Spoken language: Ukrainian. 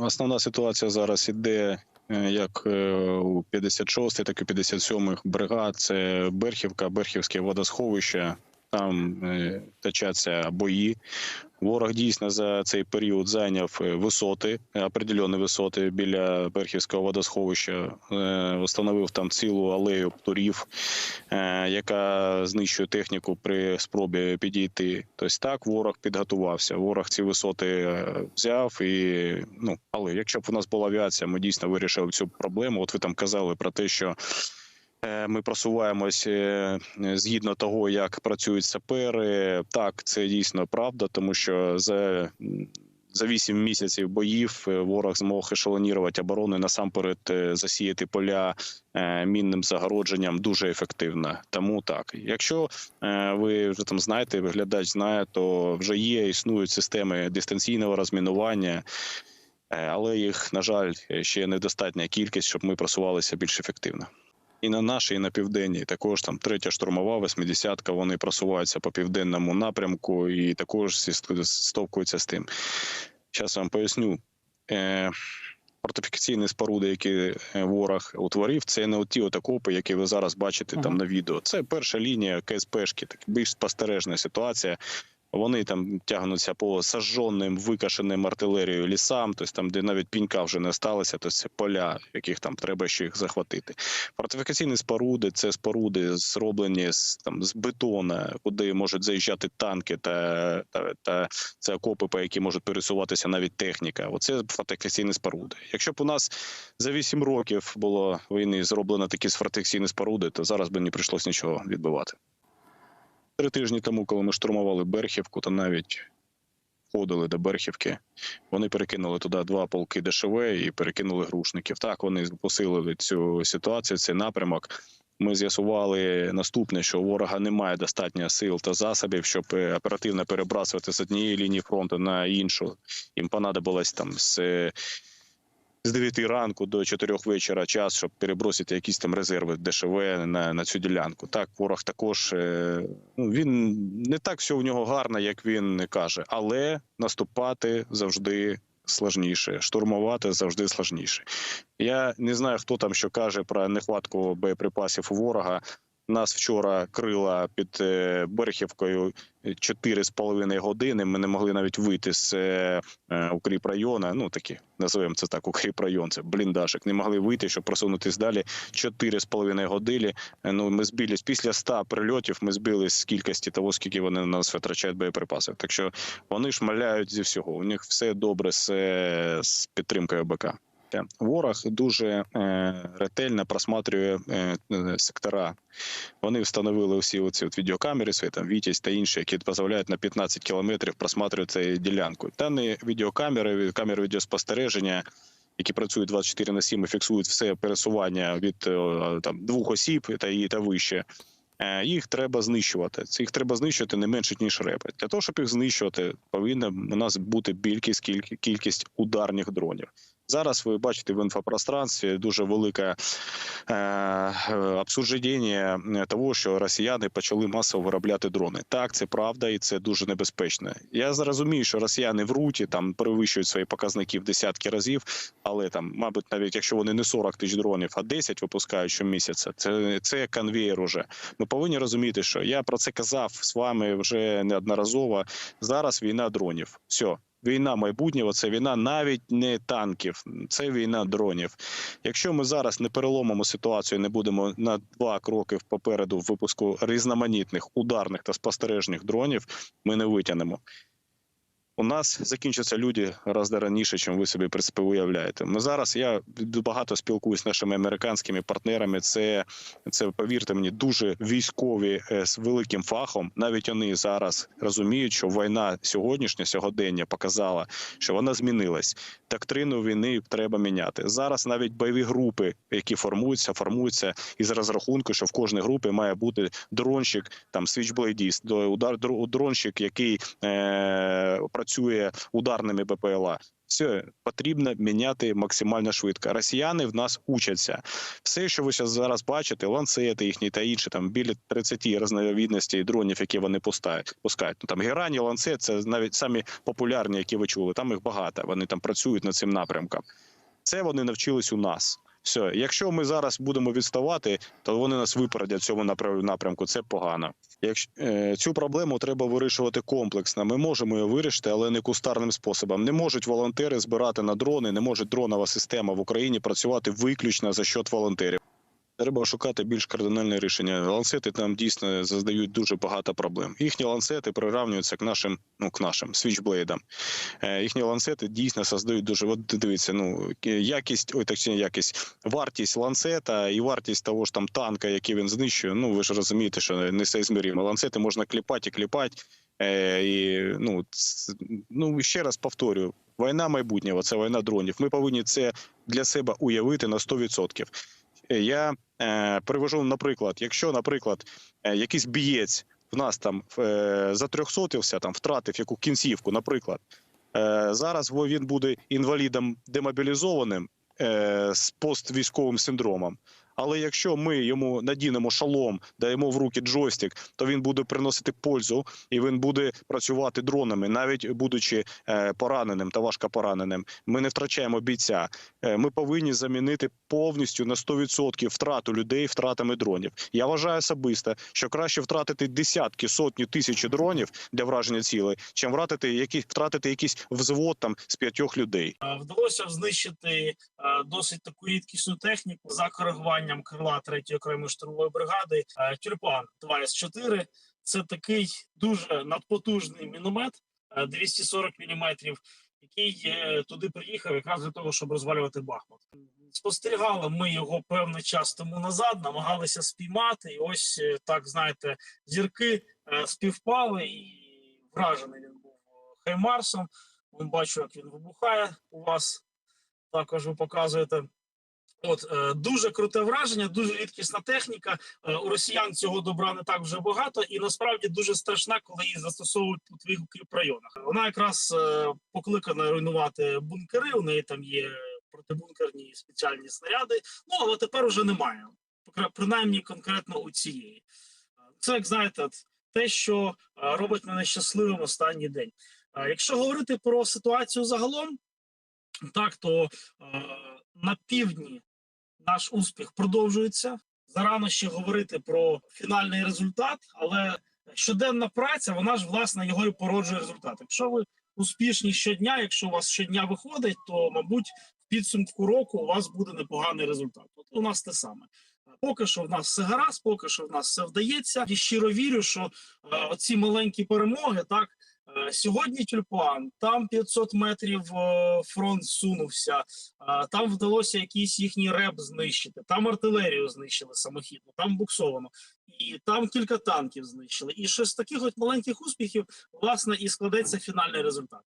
Основна ситуація зараз іде е, як е, у 56-й, так і 57-х бригад. Це Берхівка, Берхівське водосховище. Там е, точаться бої. Ворог дійсно за цей період зайняв е, висоти, определені висоти біля Берхівського водосховища. Е, Встановив там цілу алею птурів, яка знищує техніку при спробі підійти. Тобто так ворог підготувався. Ворог ці висоти взяв і ну але якщо б у нас була авіація, ми дійсно вирішили цю проблему. От ви там казали про те, що. Е, Ми просуваємось е, згідно того, як працюють сапери. Так, це дійсно правда, тому що за, за 8 місяців боїв е, ворог змог ешелонірувати оборону і насамперед засіяти поля мінним загородженням дуже ефективно. Тому так, якщо ви вже там знаєте, виглядач знає, то вже є існують системи дистанційного розмінування. Але їх, на жаль, ще недостатня кількість, щоб ми просувалися більш ефективно. І на нашій, і на південній також там третя штурмова, 80-ка, Вони просуваються по південному напрямку і також стовкуються з тим. Зараз вам поясню. Е, Фортифікаційні споруди, які е, ворог утворив, це не ті от окопи, які ви зараз бачите там на відео. Це перша лінія КСПшки, так більш спостережна ситуація. Вони там тягнуться по сажженим, викашеним артилерією лісам, тобто там, де навіть пінька вже не сталося, то це поля, яких там треба ще їх захватити. Фортифікаційні споруди це споруди, зроблені з там з бетона, куди можуть заїжджати танки та, та, та це окопи, по які можуть пересуватися навіть техніка. Оце фортифікаційні споруди. Якщо б у нас за 8 років було війни зроблено такі фортифікаційні споруди, то зараз би не прийшлось нічого відбивати. Три тижні тому, коли ми штурмували Берхівку, то навіть входили до Берхівки. Вони перекинули туди два полки ДШВ і перекинули грушників. Так, вони посилили цю ситуацію, цей напрямок. Ми з'ясували наступне, що у ворога немає достатньо сил та засобів, щоб е, оперативно перебрасувати з однієї лінії фронту на іншу. Їм понадобилось там з, з 9 ранку до 4 вечора час, щоб перебросити якісь там резерви ДШВ на, на цю ділянку. Так, ворог також е, ну, він не так все в нього гарно, як він каже, але наступати завжди сложніше, штурмувати завжди сложніше. Я не знаю, хто там що каже про нехватку боєприпасів у ворога. Нас вчора крила під е, Берхівкою 4,5 години. Ми не могли навіть вийти з е, е, укріп району. Ну такі називаємо це так. Укріп район, це бліндажик. Не могли вийти, щоб просунутись далі. 4,5 години. Ну ми збились після 100 прильотів. Ми збились з кількості того, скільки вони на нас витрачають боєприпасів. Так що вони шмаляють зі всього. У них все добре з, з підтримкою БК. Те. Ворог дуже е, ретельно просматрює е, е, сектора. Вони встановили всі оці от відеокамери, свої там Вітязь та інші, які дозволяють на 15 кілометрів просматрювати ділянку. Дані відеокамери, камери відеоспостереження, які працюють 24 на 7 і фіксують все пересування від там двох осіб та і та вище. Їх треба знищувати. Це їх треба знищувати не менше ніж реби. Для того, щоб їх знищувати, повинна у нас бути кількість, кількість ударних дронів. Зараз ви бачите в інфопространстві дуже велике е, е, обсуждення того, що росіяни почали масово виробляти дрони. Так, це правда, і це дуже небезпечно. Я зрозумію, що росіяни вруть і там перевищують свої показники в десятки разів, але там, мабуть, навіть якщо вони не 40 тисяч дронів, а 10 випускають щомісяця, це, це конвейер уже. Ми повинні розуміти, що я про це казав з вами вже неодноразово. Зараз війна дронів. Все. Війна майбутнього це війна навіть не танків, це війна дронів. Якщо ми зараз не переломимо ситуацію, не будемо на два кроки попереду випуску різноманітних ударних та спостережних дронів, ми не витягнемо. У нас закінчаться люди разом раніше, чим ви собі уявляєте. Ми зараз я багато спілкуюся з нашими американськими партнерами. Це це повірте мені, дуже військові е, з великим фахом. Навіть вони зараз розуміють, що війна сьогоднішня сьогодення показала, що вона змінилась. Доктрину війни треба міняти. Зараз навіть бойові групи, які формуються, формуються із розрахунку, що в кожній групі має бути дронщик, там свічблейдіст, дронщик, який е, працює ударними БПЛА. Все потрібно міняти максимально швидко. Росіяни в нас учаться. Все, що ви зараз бачите, ланцети їхні та інші, там біля 30 різновидностей дронів, які вони пускають. пускають. Ну, там герані, ланцет це навіть самі популярні, які ви чули. Там їх багато. Вони там працюють над цим напрямком. Це вони навчились у нас. Все, якщо ми зараз будемо відставати, то вони нас випередять в цьому напря- напрямку. Це погано. Якщо е, цю проблему треба вирішувати комплексно. Ми можемо її вирішити, але не кустарним способом. Не можуть волонтери збирати на дрони, не може дронова система в Україні працювати виключно за счет волонтерів. Треба шукати більш кардинальне рішення. Ланцети там дійсно зазнають дуже багато проблем. Їхні ланцети приравнюються к нашим, ну к нашим свічблейдам. Е, їхні ланцети дійсно создають дуже. От дивіться, ну якість, ой, точніше, якість, вартість ланцета і вартість того ж там танка, який він знищує. Ну ви ж розумієте, що не соізміримо. Ланцети можна кліпати і кліпати. Е, і, ну, ну ще раз повторюю: війна майбутнього це війна дронів. Ми повинні це для себе уявити на 100%. Е, Я е, привожу наприклад, якщо, наприклад, е, якийсь бієць в нас там затрьохсотився, там втратив яку кінцівку, наприклад, зараз він буде інвалідом демобілізованим з поствійськовим синдромом. Але якщо ми йому надінемо шалом, даємо в руки джойстик, то він буде приносити пользу і він буде працювати дронами, навіть будучи е, пораненим та важко пораненим. Ми не втрачаємо бійця. Е, Ми повинні замінити повністю на 100% втрату людей втратами дронів. Я вважаю особисто, що краще втратити десятки, сотні тисячі дронів для враження цілей, чим втратити якісь втратити якийсь взвод там з п'ятьох людей. Е, Вдалося знищити досить таку рідкісну техніку за коригуванням крила 3-ї окремої штурмової бригади. Е, Тюльпан 2 с 4 Це такий дуже надпотужний міномет е, 240 мм, який е, туди приїхав якраз для того, щоб розвалювати Бахмут. Спостерігали ми його певний час тому назад, намагалися спіймати, і ось е, так знаєте, зірки е, співпали, і вражений він був е, Хаймарсом. Вон бачу, як він вибухає у вас. Також ви показуєте. От е, дуже круте враження, дуже рідкісна техніка. Е, у росіян цього добра не так вже багато, і насправді дуже страшна, коли її застосовують у твоїх укріпрайонах. Вона якраз е, покликана руйнувати бункери. У неї там є протибункерні спеціальні снаряди. Ну але тепер уже немає. Принаймні конкретно у цієї. Це як знаєте, те, що робить мене щасливим останній день. Якщо говорити про ситуацію загалом, так то на півдні наш успіх продовжується. Зарано ще говорити про фінальний результат, але щоденна праця, вона ж власне його і породжує результат. Якщо ви успішні щодня, якщо у вас щодня виходить, то мабуть в підсумку року у вас буде непоганий результат. От у нас те саме. Поки що в нас все гаразд, поки що в нас все вдається. І щиро вірю, що е, оці маленькі перемоги, так сьогодні тюльпан, там 500 метрів е, фронт сунувся, е, там вдалося якийсь їхній реп знищити, там артилерію знищили самохідно, там буксовано, і там кілька танків знищили. І ще з таких от маленьких успіхів, власне, і складеться фінальний результат.